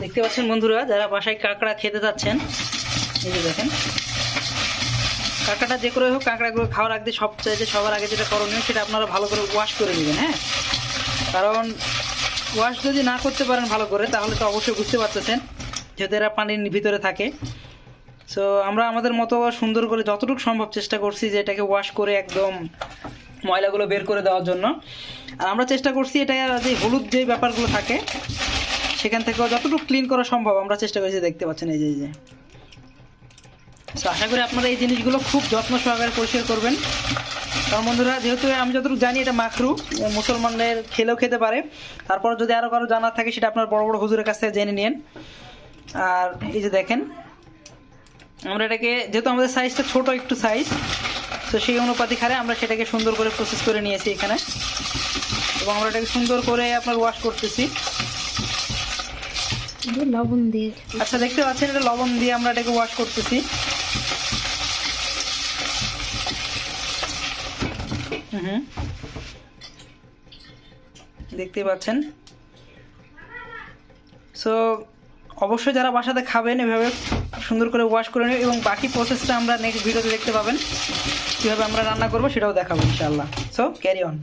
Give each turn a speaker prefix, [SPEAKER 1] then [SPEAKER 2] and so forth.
[SPEAKER 1] দেখতে পাচ্ছেন বন্ধুরা, যারা বাসায় কাঁকড়া খেতে চাচ্ছেন এই যে দেখেন। কাঁকড়াটা যে করে হোক, কাঁকড়াগুলো খাওয়ার আগে সবচাইতে সবার আগে যেটা করণীয়, সেটা আপনারা ভালো করে ওয়াশ করে নেবেন হ্যাঁ? কারণ ওয়াশ যদি না করতে পারেন ভালো করে, তাহলে তো অবশ্যই বুঝতে পারতেছেন, যেহেতু এরা পানির ভিতরে থাকে। সো আমরা আমাদের মতো সুন্দর করে যতটুকু সম্ভব চেষ্টা করছি যে এটাকে ওয়াশ করে একদম ময়লাগুলো বের করে দেওয়ার জন্য। আর আমরা চেষ্টা করছি এটা যে হলুদ যে ব্যাপারগুলো থাকে সেখান থেকেও যতটুকু ক্লিন করা সম্ভব আমরা চেষ্টা করেছি দেখতে পাচ্ছেন এই যে এই যে। আশা করি আপনারা এই জিনিসগুলো খুব যত্ন সহকারে পরিষ্কার করবেন। কারণ বন্ধুরা, যেহেতু আমি যতটুকু জানি এটা মাখরু মুসলমানদের খেলেও খেতে পারে। তারপর যদি আরও কারও জানার থাকে, সেটা আপনার বড় বড় হুজুরের কাছ থেকে জেনে নিন আর এই যে দেখেন, আমরা এটাকে, যেহেতু আমাদের সাইজটা ছোট একটু সাইজ তো সেই অনুপাতিক হারে আমরা সেটাকে সুন্দর করে প্রসেস করে নিয়েছি এখানে। এবং আমরা এটাকে সুন্দর করে আপনার ওয়াশ করতেছি।
[SPEAKER 2] লবণ দিয়ে
[SPEAKER 1] আচ্ছা দেখতে পাচ্ছেন এটা লবণ দিয়ে আমরা এটাকে ওয়াশ করতেছি। হুম। দেখতে পাচ্ছেন? সো অবশ্যই যারা বাসাতে খাবেন, এভাবে সুন্দর করে ওয়াশ করে নেবেন এবং বাকি প্রসেসটা আমরা নেক্সট ভিডিওতে দেখতে পাবেন। কীভাবে আমরা রান্না করব সেটাও দেখাবো, ইনশাআল্লাহ। So carry on